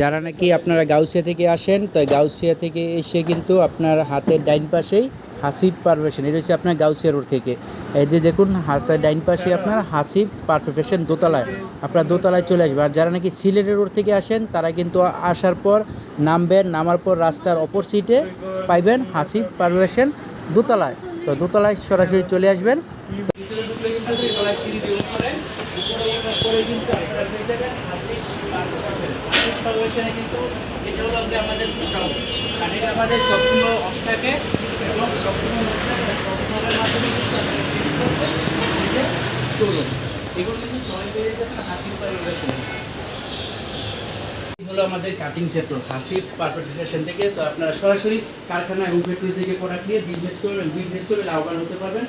যারা নাকি আপনারা গাউসিয়া থেকে আসেন, তো গাউসিয়া থেকে এসে কিন্তু আপনার হাতের ডাইন পাশেই হাসিব পারফেকশন। এটা হচ্ছে আপনার গাউসিয়া রোড থেকে। এই যে দেখুন, হাতের ডাইন পাশে আপনার হাসিব পারফেকশন দোতলায়। আপনার দোতলায় চলে আসবে। আর যারা নাকি সিলেটের রোড থেকে আসেন, তারা কিন্তু আসার পর নামবেন, নামার পর রাস্তার অপর সিটে পাইবেন হাসিব পারফেকশন দোতলায়। তো দোতলায় সরাসরি চলে আসবেন। এগুলো কিন্তু সবাই পেয়ে যাচ্ছে পারফেকশনে এই হলো আমাদের কাটিং সেক্টর হাসিব পারফেকশন থেকে। তো আপনারা সরাসরি কারখানা এবং ফ্যাক্টরি থেকে প্রোডাক্ট নিয়ে বিজনেস করবেন বিজনেস করে লাভবান হতে পারবেন,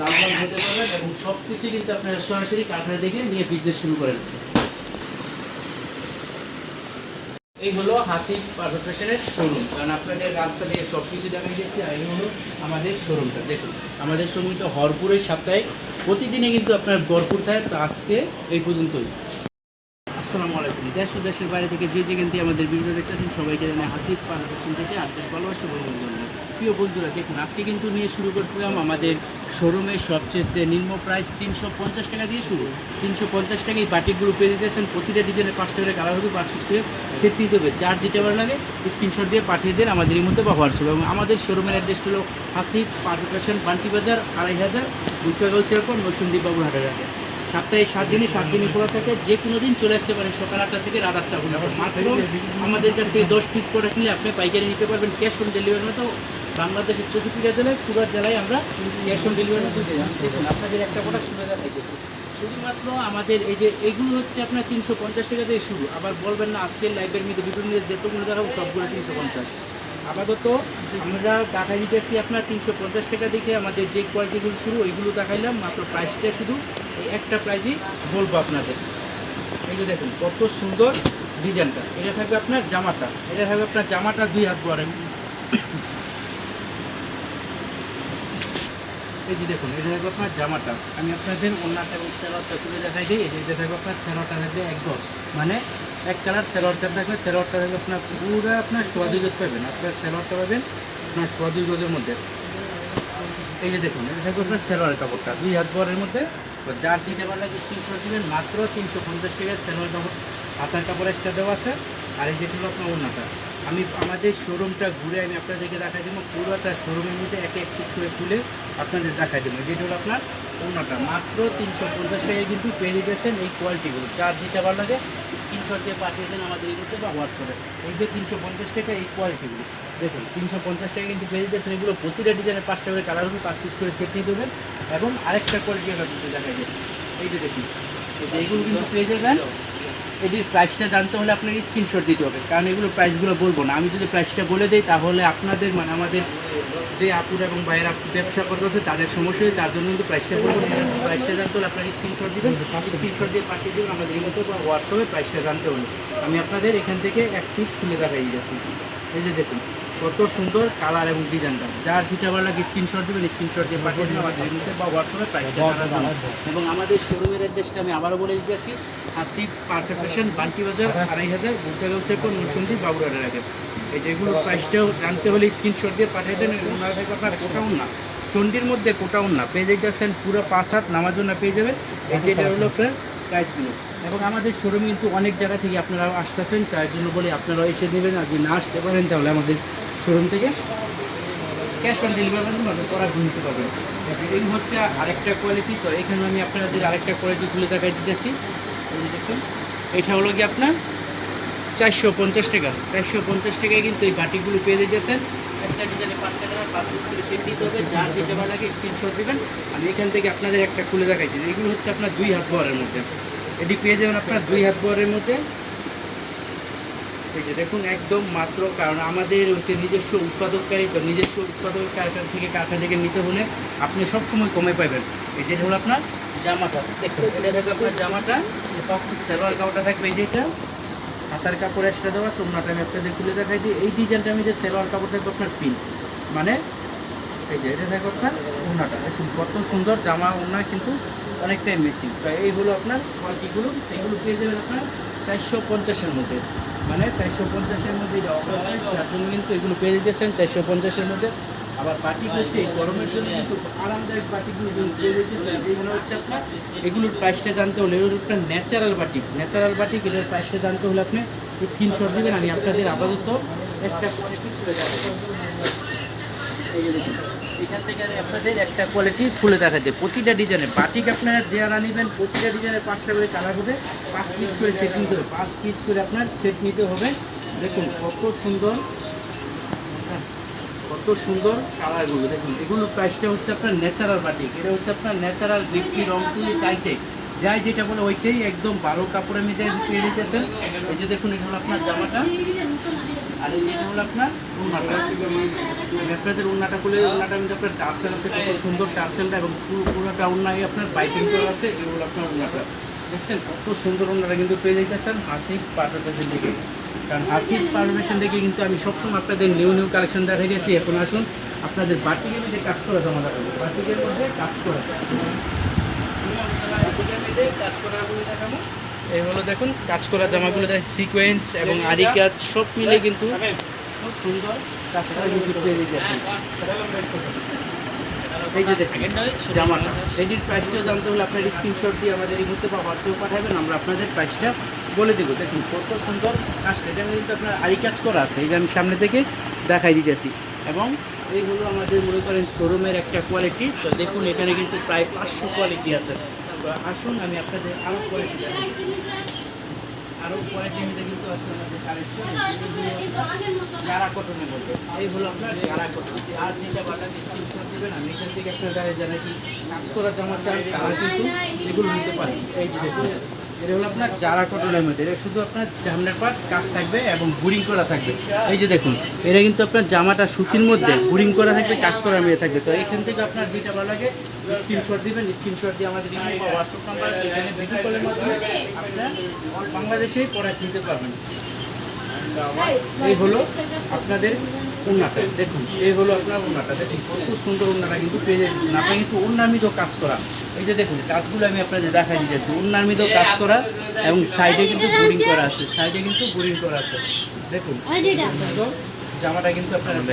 লাভবান হতে পারবেন এবং সব কিছু কিন্তু আপনারা সরাসরি কারখানা থেকে নিয়ে বিজনেস শুরু করেন। এই হলো হাসিব পারফেকশনের শোরুম কারণ আপনাদের রাস্তা দিয়ে সব কিছু দেখা গেছে আর এই হলো আমাদের শোরুমটা দেখুন, আমাদের শোরুমটা হরপুরের সাপ্তাহিক। প্রতিদিনে কিন্তু আপনার ভরপুর থাকে, তো আজকে এই পর্যন্তই। আসসালামু আলাইকুম। দেশ ও দেশের বাইরে থেকে যে যেখান থেকে আমাদের ভিডিও দেখতেছেন সবাইকে জানাই হাসিব পারফেকশন থেকে আজকের ভালোবাসা বলব প্রিয় বন্ধুরা, দেখুন, আজকে কিন্তু নিয়ে শুরু করছিলাম আমাদের শোরুমের সবচেয়ে নিম্ন প্রাইস তিনশো পঞ্চাশ টাকা দিয়ে শুরু। তিনশো পঞ্চাশ টাকা এই বাটিকগুলো পেয়ে দিতেছেন। প্রতিটা ডিজাইনের পাঁচ টাকা কালার হবে, পাঁচ পিস করে সেট দিতে হবে। যার যেটা ভালো লাগে স্ক্রিনশট দিয়ে পাঠিয়ে দেন আমাদের এই মধ্যে বা ছিল এবং আমাদের শোরুমের অ্যাড্রেস হলো হাসিব পারফেকশন বান্টি বাজার, আড়াই হাজার দুর্গাগল চেয়ারপর নসুন্দীপ বাবুর হাটের সপ্তাহে সাত দিনে, সাত দিনই খোলা থাকে, যে কোনো দিন চলে আসতে পারেন সকাল আটটা থেকে রাত আটটা পর্যন্ত। মাত্র আমাদের কাছ থেকে দশ পিস প্রোডাক্ট নিলে আপনি পাইকারি নিতে পারবেন ক্যাশ অন ডেলিভারি মতো বাংলাদেশের চৌষট্টিটা জেলায়, পুরো জেলায় আমরা ক্যাশ অন ডেলিভারি মতো। দেখুন, আপনাদের একটা প্রোডাক্ট তুলে দেওয়া দেখেছি শুধুমাত্র আমাদের এই যে, এগুলো হচ্ছে আপনার তিনশো পঞ্চাশ টাকা দিয়ে শুরু। আবার বলবেন না, আজকের লাইভের মধ্যে বিভিন্ন যেতগুলো দেখাবো, সবগুলো তিনশো পঞ্চাশ। আপাতত আমরা দেখাই দিতেছি আপনার তিনশো পঞ্চাশ টাকা দেখে আমাদের যে কোয়ালিটিগুলো শুরু, ওইগুলো দেখাইলাম, মাত্র প্রাইসটা শুধু, এই একটা প্রাইজই বলব আপনাদের। এই যে দেখুন, কত সুন্দর ডিজাইনটা। এটা থাকবে আপনার জামাটা। এটা থাকবে আপনার জামাটা দুই হাত বড়। এই যে দেখুন, এটা থাকবে আপনার জামাটা। আমি আপনাদের অন্যটা এবং সেলোয়ারটা তুলে দেখাই দিই। এটা থাকবে আপনার সেলোয়ারটা থাকবে এক গজ। মানে এক কালার সেলোয়ারটা থাকবে সেলোয়ারটা থাকবে আপনার পুরো আপনার সোয়া দুই গজ পাবেন। আপনার সেলোয়ারটা পাবেন আপনার সোয়া দুই গজের মধ্যে। এই যে দেখুন, এটা থাকবে আপনার সেলোয়ারের কাপড়টা। দুই হাত বরের মধ্যে। যার যেটা ভালো লাগে স্ক্রিনশট দিবেন, মাত্র তিনশো পঞ্চাশ টাকা সেলোয়ার কাপড়, হাতার কাপড় একটা দেওয়া আছে। আর এই যেটা হলো আপনার অন্যটা আমি আমাদের শোরুমটা ঘুরে আমি আপনাদেরকে দেখাই দেবো, পুরোটা শোরুমের মধ্যে এক এক পিস করে খুলে আপনাদের দেখাই দেবো। যেটা হলো আপনার অন্যটা মাত্র তিনশো পঞ্চাশ টাকায় কিন্তু পেয়ে দিতেছেন এই কোয়ালিটিগুলো যার যেটা ভালো লাগে স্ক্রিনশট দিয়ে পাঠিয়েছেন আমাদের মধ্যে বা হোয়াটসঅ্যাপে এই যে তিনশো পঞ্চাশ টাকা এই কোয়ালিটিগুলো দেখুন, তিনশো পঞ্চাশ টাকা কিন্তু পেয়ে দিতেছেন এগুলো প্রতিটা ডিজাইনের পাঁচটা করে কালার হবে পাঁচ পিস করে সেট নিয়ে দেবেন এবং আরেকটা কোয়ালিটি আমরা দেখা গেছে এই যে দেখুন, এই যে এগুলো কিন্তু পেয়ে যাবেন। এটির প্রাইসটা জানতে হলে আপনাকে স্ক্রিনশট দিতে হবে। কারণ এগুলো প্রাইসগুলো বলব না। আমি যদি প্রাইসটা বলে দিই, তাহলে আপনাদের মানে আমাদের যে আপুরা এবং ভাইয়েরা ব্যবসা করতে হচ্ছে তাদের সমস্যা হয় তার জন্য কিন্তু প্রাইসটা বলব প্রাইসটা জানতে হলে আপনাকে স্ক্রিনশট দিবেন স্ক্রিনশট দিয়ে পাঠিয়ে দেবেন, আমাদের এই মতো হোয়াটসঅ্যাপে প্রাইসটা জানতে হলে। আমি আপনাদের এখান থেকে এক পিস খুলে দেখাই দিয়েছি এই যে দেখুন। কত সুন্দর কালার এবং ডিজাইনটা যার যেটা ভালো লাগে স্ক্রিনশট দেবেন স্ক্রিনশট দিয়ে পাঠিয়ে দেবেন আমাদের মতো বা হোয়াটসঅ্যাপে প্রাইসটা জানার এবং আমাদের শোরুমের অ্যাড্রেসটা আমি আবারও বলে দিতে দিতেছি হাসিব পারফেকশন বান্টি বাজার, আড়াই হাজার বুকটা ব্যবসা পর নসুন্দি বাবুরাটের আগে এই যেগুলো প্রাইসটাও জানতে হলে স্ক্রিনশট দিয়ে পাঠিয়ে দেন ওনারা থেকে আপনার কোটাউন না। চন্ডির মধ্যে কোটাউন না। পেয়ে যাইতেছেন পুরো পাঁচ হাত নামার জন্য পেয়ে যাবেন। এই যে এটা হলো আপনার প্রাইসগুলো এবং আমাদের শোরুম কিন্তু অনেক জায়গা থেকে আপনারা আসতেছেন তার জন্য বলে আপনারা এসে নেবেন আর যদি না আসতে পারেন, তাহলে আমাদের শোরুম থেকে ক্যাশ অন ডেলিভারি প্রোডাক্ট নিতে পারবেন এই হচ্ছে আরেকটা কোয়ালিটি তো এখানে আমি আপনাদের আরেকটা কোয়ালিটি তুলে দেখাই দিতেছি। দেখুন, এটা হলো কি আপনার? চারশো পঞ্চাশ টাকা। চারশো পঞ্চাশ টাকায় কিন্তু এই বাটিগুলো পেয়ে দিতেছেন একটা ডিজাইনে পাঁচ টাকা, পাঁচ পিস করে সেট দিতে হবে। যার যেটা ভালো লাগে স্ক্রিনশট দেবেন। আমি এখান থেকে আপনাদের একটা খুলে দেখাইছি এগুলো হচ্ছে আপনার দুই হাত বরের মধ্যে। এটি পেয়ে যাবেন আপনার দুই হাত বরের মধ্যে। এই যে দেখুন, একদম মাত্র, কারণ আমাদের হচ্ছে নিজস্ব উৎপাদককারী, তো নিজস্ব উৎপাদক কারখানা থেকে কারখানা থেকে নিতে হলে আপনি সবসময় কমে পাবেন। এই যে হলো আপনার জামাটা, দেখুন, এটা থাকবে আপনার জামাটা সালোয়ার কাপড়টা থাকবে, এই যেটা হাতার কাপড় এক্সট্রা দেওয়া চোমনাটা আমি আপনাদের খুলে দেখাই দিই। এই ডিজাইনটা আমি যে সালোয়ার কাপড় থাকবে আপনার পিন মানে এই যে এটা থাকবে আপনার ওনাটা দেখুন, কত সুন্দর জামা ওনা কিন্তু অনেকটাই মেচিং তো এই হলো আপনার কোয়ালিটিগুলো এগুলো পেয়ে যাবেন আপনার চারশো পঞ্চাশের মধ্যে। মানে চারশো পঞ্চাশের মধ্যে এটা price, তার জন্য কিন্তু এগুলো পেয়ে দিতেছেন চারশো পঞ্চাশের মধ্যে। আবার পার্টি হয়েছে এই গরমের জন্য কিন্তু আরামদায়ক পার্টিগুলো পেয়ে হচ্ছে আপনার এগুলোর প্রাইসটা জানতে হলে এগুলো একটা ন্যাচারাল বাটি ন্যাচারাল বাটি এটার প্রাইসটা জানতে হলে আপনি স্ক্রিনশট দিবেন আমি আপনাদের আপাতত একটা কোয়ালিটি দেখাবো। এই যে দেখুন। এখান থেকে আপনাদের একটা কোয়ালিটি খুলে দেখাতে। প্রতিটা ডিজাইনের বাটিক আপনারা যে আনা নেবেন প্রতিটা ডিজাইনের পাঁচটা করে কালার হবে। পাঁচ পিস করে সেট নিতে হবে। পাঁচ পিস করে আপনার সেট নিতে হবে। দেখুন কত সুন্দর হ্যাঁ, কত সুন্দর কালারগুলো দেখুন এগুলো প্রাইসটা হচ্ছে আপনার ন্যাচারাল বাটিক এটা হচ্ছে আপনার ন্যাচারাল গ্রিপসি রং তুলি টাইটে যাই যেটা বলে ওইটাই একদম বারো কাপড়ের মধ্যে পেয়ে দিতেছেন। এই যে দেখুন, এটা হলো আপনার জামাটা। আর এই যে এটা হলো আপনার উন্নাটা। আপনাদের উন্নাটা খুলে উন্নাটা মধ্যে আপনার টার্সেল আছে, কত সুন্দর টার্সেলটা এবং পুরো পুরোটা উন্নায় আপনার পাইপিং করা আছে এগুলো আপনার উন্নাটা। দেখছেন, কত সুন্দর উন্নাটা কিন্তু পেয়ে যাইতেছেন হাসিক পারফেকশন থেকে কারণ হাসিক পারফেকশন থেকে কিন্তু আমি সবসময় আপনাদের নিউ নিউ কালেকশন দেখাই গেছি এখন আসুন, আপনাদের বাটিকের মধ্যে কাজ করা জমা দেখাবো। বাটিকের মধ্যে কাজ করা কাজ এই হলো দেখুন কাজ করা জামাগুলো দেখ সিকোয়েন্স এবং আরি কাজ সব মিলে কিন্তু খুব সুন্দর কাজ করা কিন্তু পেয়ে দিয়েছে। এই যে দেখুন জামাটা। এটির প্রাইসটাও জানতে হলে আপনার স্ক্রিনশট দিয়ে আমাদের এই মুহূর্তে বা হোয়াটসঅ্যাপে পাঠাবেন আমরা আপনাদের প্রাইসটা বলে দেবো। দেখুন কত সুন্দর কাজটা এটা কিন্তু আপনার আরি কাজ করা আছে এই যে আমি সামনে থেকে দেখাই দিতেছি। এবং এইগুলো আমাদের মনে করেন শোরুমের একটা কোয়ালিটি তো দেখুন এখানে কিন্তু প্রায় পাঁচশো কোয়ালিটি আছে। আসুন, আমি আপনাদের আরও পরে আরও পরে মধ্যে কিন্তু আছে আমাদের কালেকশন। যারা কটনের বলবে এই হলো আপনার যারা কটন আর যেটা বাটার স্ক্রিনশট দেবেন, আমি এখান থেকে আপনার যারা যারা কি কাজ করা জামা চান তারা কিন্তু এগুলো নিতে পারেন। এই যে দেখুন। এটা হলো আপনার যারা কটনের মধ্যে। এটা শুধু আপনার জামনের পাট কাজ থাকবে এবং বুরিং করা থাকবে। এই যে দেখুন, এটা কিন্তু আপনার জামাটা সুতির মধ্যে বুরিং করা থাকবে কাজ করা মেয়ে থাকবে। তো এখান থেকে আপনার যেটা ভালো লাগে স্ক্রিনশট দিবেন স্ক্রিনশট দিয়ে আমাদের হোয়াটসঅ্যাপ নাম্বার আছে, এখানে ভিডিও কলের মাধ্যমে আপনার বাংলাদেশেই প্রোডাক্ট নিতে পারবেন। এই হলো আপনাদের উন্নাটা দেখুন এই হলো আপনার উন্নাটা দেখুন খুব সুন্দর উন্নাটা কিন্তু পেয়ে যাচ্ছেন। আপনার কিন্তু উন্নামিত কাজ করা এই যে দেখুন কাজগুলো আমি আপনাদের দেখাই দিতেছি। উন্নামিত কাজ করা এবং সাইডে কিন্তু বোরিং করা আছে সাইডে কিন্তু বোরিং করা আছে। দেখুন জামাটা কিন্তু আপনারা তো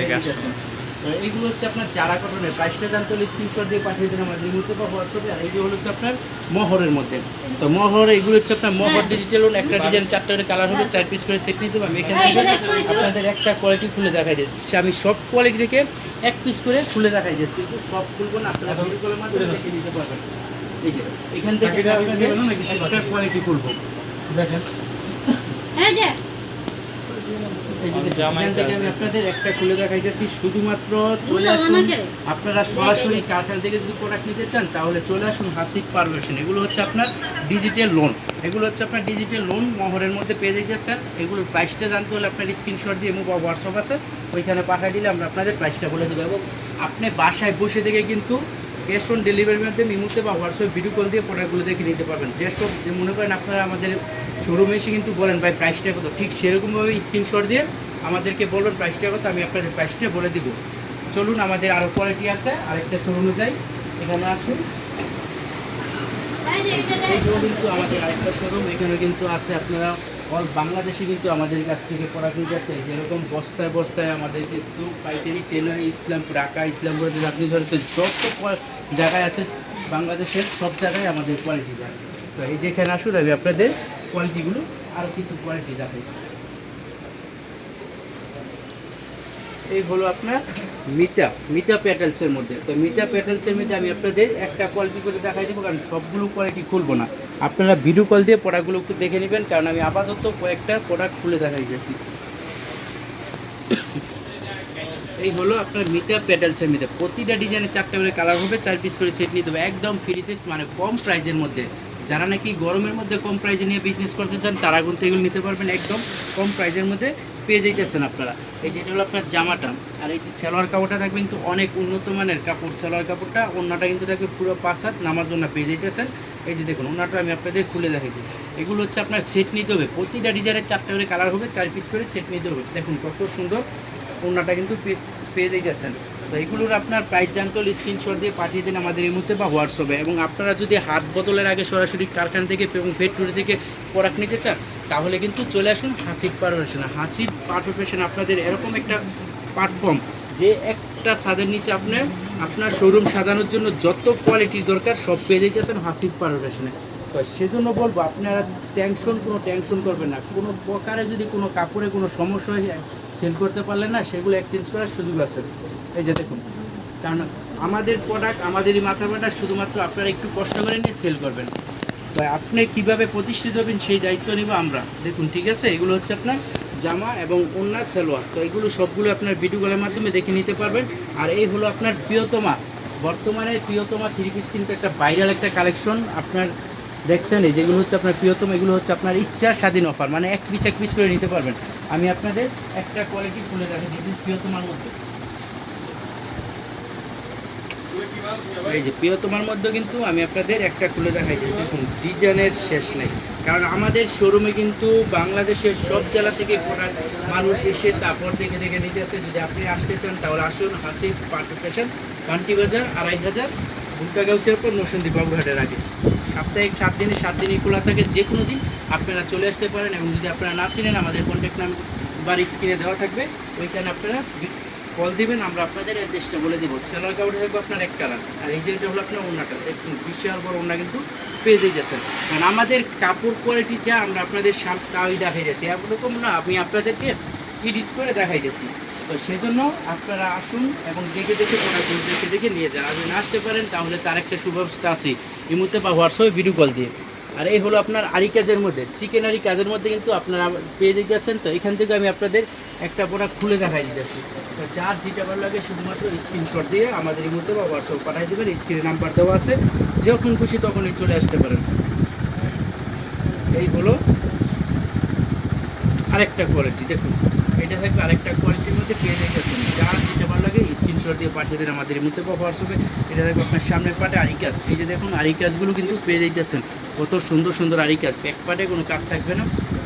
এইগুলো হচ্ছে আপনার চারা কটনের প্রাইসটা জানতে হলে স্ক্রিনশট দিয়ে পাঠিয়ে দিন আমাদের মুহূর্তে বা হোয়াটসঅ্যাপে আর এইগুলো হচ্ছে আপনার মহরের মধ্যে। তো মহর এগুলো হচ্ছে আপনার মহর ডিজিটাল লোন একটা ডিজাইন চারটা করে কালার হবে চার পিস করে সেট নিতে হবে। আমি এখানে থেকে আপনাদের একটা কোয়ালিটি খুলে দেখাই দিচ্ছি। আমি সব কোয়ালিটি থেকে এক পিস করে খুলে দেখাই দিচ্ছি। কিন্তু সব খুলবো না আপনারা ভিডিও কলের মাধ্যমে দেখে নিতে পারবেন। এই যে এখান থেকে একটা কোয়ালিটি খুলবো। দেখেন। এই যে। এখান থেকে আমি আপনাদের একটা খুলে দেখাইতেছি। শুধুমাত্র চলে আসুন আপনারা সরাসরি কারখানা থেকে যদি প্রোডাক্ট নিতে চান তাহলে চলে আসুন হাসিক পারভেশন এগুলো হচ্ছে আপনার ডিজিটাল লোন এগুলো হচ্ছে আপনার ডিজিটাল লোন মহরের মধ্যে পেয়ে যেতে স্যার এগুলোর প্রাইসটা জানতে হলে আপনার স্ক্রিনশট দিয়ে মুখ হোয়াটসঅ্যাপ আছে ওইখানে পাঠিয়ে দিলে আমরা আপনাদের প্রাইসটা বলে দেবো। এবং আপনি বাসায় বসে থেকে কিন্তু ক্যাশ অন ডেলিভারির মাধ্যমে ইমুতে বা হোয়াটসঅ্যাপ ভিডিও কল দিয়ে প্রোডাক্টগুলো দেখে নিতে পারবেন। যেসব মনে করেন আপনারা আমাদের শোরুমে এসে কিন্তু বলেন, ভাই প্রাইসটা কত? ঠিক সেরকমভাবে স্ক্রিনশট দিয়ে আমাদেরকে বলবেন প্রাইসটা কত? আমি আপনাদের প্রাইসটা বলে দিব। চলুন, আমাদের আরও কোয়ালিটি আছে, আরেকটা শোরুমে যাই। এখানে আসুন। এগুলো কিন্তু আমাদের আরেকটা শোরুম এখানে কিন্তু আছে আপনারা অল বাংলাদেশে কিন্তু আমাদের কাছ থেকে প্রোডাক্ট নিতে আছে। যেরকম বস্তায় বস্তায় আমাদের কিন্তু পাইকারি সেল হয় ইসলামপুর ঢাকা ইসলামপুর আপনি ধরেন তো যত জায়গায় আছে বাংলাদেশের সব জায়গায় আমাদের কোয়ালিটি যায় তো এই যেখানে আসুন, আমি আপনাদের কোয়ালিটিগুলো, আরও কিছু কোয়ালিটি দেখাই। এই হলো আপনার মিটা মিটা প্যাটেলসের মধ্যে। তো মিটা প্যাটেলসের মধ্যে আমি আপনাদের একটা কোয়ালিটি করে দেখাই দেবো, কারণ সবগুলো কোয়ালিটি খুলবো না। আপনারা ভিডিও কল দিয়ে প্রোডাক্টগুলো দেখে নেবেন, কারণ আমি আপাতত কয়েকটা প্রোডাক্ট খুলে দেখাই যাচ্ছি এই হলো আপনার মিটা প্যাটেলসের মধ্যে। প্রতিটা ডিজাইনে চারটে করে কালার হবে, চার পিস করে সেট নিতে হবে একদম ফ্রি মানে কম প্রাইজের মধ্যে। যারা নাকি গরমের মধ্যে কম প্রাইজে নিয়ে বিজনেস করতে চান, তারা কিন্তু এগুলো নিতে পারবেন একদম কম প্রাইজের মধ্যে পেয়ে যাইতেছেন আপনারা। এই যেটা হলো আপনার জামাটা, আর এই যে সালোয়ার কাপড়টা থাকবে কিন্তু অনেক উন্নত মানের কাপড়, সালোয়ার কাপড়টা অন্যটা কিন্তু থাকবে পুরো পাঁচ হাত নামার জন্য পেয়ে যাইতেছেন। এই যে দেখুন ওনাটা আমি আপনাদের খুলে দেখাই এগুলো হচ্ছে আপনার সেট নিতে হবে। প্রতিটা ডিজাইনের চারটে করে কালার হবে, চার পিস করে সেট নিতে হবে। দেখুন কত সুন্দর ওনাটা কিন্তু পেয়ে যাইতেছেন। তো এগুলোর আপনার প্রাইস জানতে হলে স্ক্রিনশট দিয়ে পাঠিয়ে দিন আমাদের এই মুহূর্তে বা হোয়াটসঅ্যাপে এবং আপনারা যদি হাত বদলের আগে সরাসরি কারখানা থেকে এবং ফ্যাক্টরি থেকে প্রোডাক্ট নিতে চান, তাহলে কিন্তু চলে আসুন হাসিব পারফেশন হাসিব পারফেশন আপনাদের এরকম একটা প্ল্যাটফর্ম যে একটা ছাদের নিচে আপনার আপনার শোরুম সাজানোর জন্য যত কোয়ালিটি দরকার সব পেয়ে যেতেছেন হাসিব পারফেশনে তো সেজন্য বলব, আপনারা টেনশন কোনো টেনশন করবেন না। কোনো প্রকারে যদি কোনো কাপড়ে কোনো সমস্যা সেল করতে পারলেন না, সেগুলো এক্সচেঞ্জ করার সুযোগ আছে। এই যে দেখুন, কারণ আমাদের প্রোডাক্ট আমাদেরই মাথা ব্যথা শুধুমাত্র আপনারা একটু কষ্ট করে নিয়ে সেল করবেন। তো আপনি কীভাবে প্রতিষ্ঠিত হবেন সেই দায়িত্ব নিব আমরা। দেখুন, ঠিক আছে? এগুলো হচ্ছে আপনার জামা এবং ওনার সালোয়ার। তো এগুলো সবগুলো আপনার ভিডিওগুলোর মাধ্যমে দেখে নিতে পারবেন। আর এই হলো আপনার প্রিয়তমা। বর্তমানে প্রিয়তমা থ্রি পিস কিন্তু একটা ভাইরাল একটা কালেকশন আপনার দেখছেন এই যেগুলো হচ্ছে আপনার প্রিয়তম, এগুলো হচ্ছে আপনার ইচ্ছা স্বাধীন অফার মানে এক পিস এক পিস করে নিতে পারবেন। আমি আপনাদের একটা কোয়ালিটি খুলে দিয়েছি প্রিয়তমার মধ্যে। এই যে প্রিয়তমার মধ্যে কিন্তু আমি আপনাদের একটা খুলে দেখাই দিই দেখুন, ডিজাইনের শেষ নেই। কারণ আমাদের শোরুমে কিন্তু বাংলাদেশের সব জেলা থেকে প্রোডাক্ট মানুষ এসে তারপর দেখে দেখে নিতে আসে যদি আপনি আসতে চান, তাহলে আসুন হাসি পার্টি বান্টি বাজার, আড়াই হাজার ভুট্টা গাউসের পর নসন্দি বাবুঘাটের আগে। সাপ্তাহিক সাত দিনে, সাত দিনই খোলা থাকে, যে কোনো দিন আপনারা চলে আসতে পারেন এবং যদি আপনারা না চিনেন, আমাদের কন্ট্যাক্ট নাম্বার স্ক্রিনে দেওয়া থাকবে। ওইখানে আপনারা কল দিবেন, আমরা আপনাদের অ্যাড্রেসটা বলে দিব। সেলার কাপড় থাকবে আপনার এক কালার, আর এই যেটা হলো আপনার ওনাটা বিশাল বড় ওনা কিন্তু পেয়ে যাচ্ছেন কারণ আমাদের কাপড় কোয়ালিটি যা, আমরা আপনাদের সামনে তাই দেখাই দিয়েছি এরকম না, আমি আপনাদেরকে এডিট করে দেখাই দিয়েছি তো সেজন্য আপনারা আসুন এবং দেখে দেখে প্রোডাক্ট দেখে দেখে নিয়ে যান। আপনি না আসতে পারেন, তাহলে তার একটা সুব্যবস্থা আছে। এই মুহূর্তে বা হোয়াটসঅ্যাপে ভিডিও কল দিয়ে। আর এই হলো আপনার আরি কাজের মধ্যে। চিকেন আরি কাজের মধ্যে কিন্তু আপনারা পেয়ে দিতেছেন তো এখান থেকে আমি আপনাদের একটা প্রোডাক্ট খুলে দেখাই দিতেছি। তো যার যেটা ভালো লাগে শুধুমাত্র স্ক্রিনশট দিয়ে আমাদের এই মুহূর্তে বা হোয়াটসঅ্যাপ পাঠিয়ে দেবেন। স্ক্রিনে নাম্বার দেওয়া আছে। যখন খুশি তখনই চলে আসতে পারেন। এই হলো আরেকটা কোয়ালিটি দেখুন। এটা থাকবে আরেকটা কোয়ালিটির মধ্যে পেয়ে যাচ্ছেন যার যেটা ভালো লাগে স্ক্রিনশট দিয়ে পাঠিয়ে দেন আমাদের এই মুহূর্তে বা হোয়াটসঅ্যাপে এটা থাকবে আপনার সামনের পাটে আরি কাজ। এই যে দেখুন আরি কাজগুলো কিন্তু পেয়ে যাইতেছেন। কত সুন্দর সুন্দর আরি কাজ ব্যাক পার্টে কোনো কাজ থাকবে না।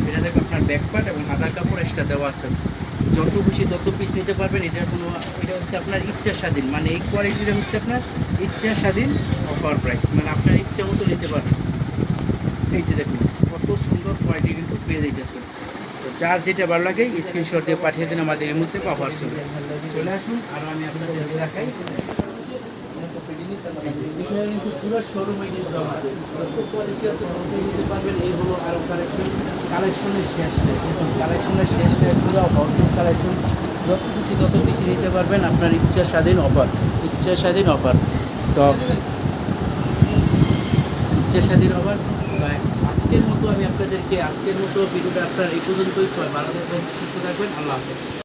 এটা থাকবে আপনার ব্যাক পার্ট এবং হাতার কাপড় এক্সট্রা দেওয়া আছে। যত খুশি তত পিস নিতে পারবেন। এটার কোনো, এটা হচ্ছে আপনার ইচ্ছা স্বাধীন। মানে এই কোয়ালিটিটা হচ্ছে আপনার ইচ্ছা স্বাধীন অফার প্রাইস মানে আপনার ইচ্ছা মতো নিতে পারবেন। এই যে দেখুন, কত সুন্দর কোয়ালিটি কিন্তু পেয়ে দিতেছে তো যার যেটা ভালো লাগে স্ক্রিনশট দিয়ে পাঠিয়ে দিন আমাদের এই মুহূর্তে হোয়াটসঅ্যাপে চলে আসুন, আর আমি আপনাদের দেখাই। কালেকশনের কালেকশনের যত খুশি তত বেশি নিতে পারবেন আপনার ইচ্ছা স্বাধীন অফার ইচ্ছা স্বাধীন অফার তো ইচ্ছা স্বাধীন অফার আজকের মতো আমি আপনাদেরকে আজকের মতো ভিডিওটা আপনার এই পর্যন্তই সবাই ভালো থাকবেন সুস্থ থাকবেন আল্লাহ হাফেজ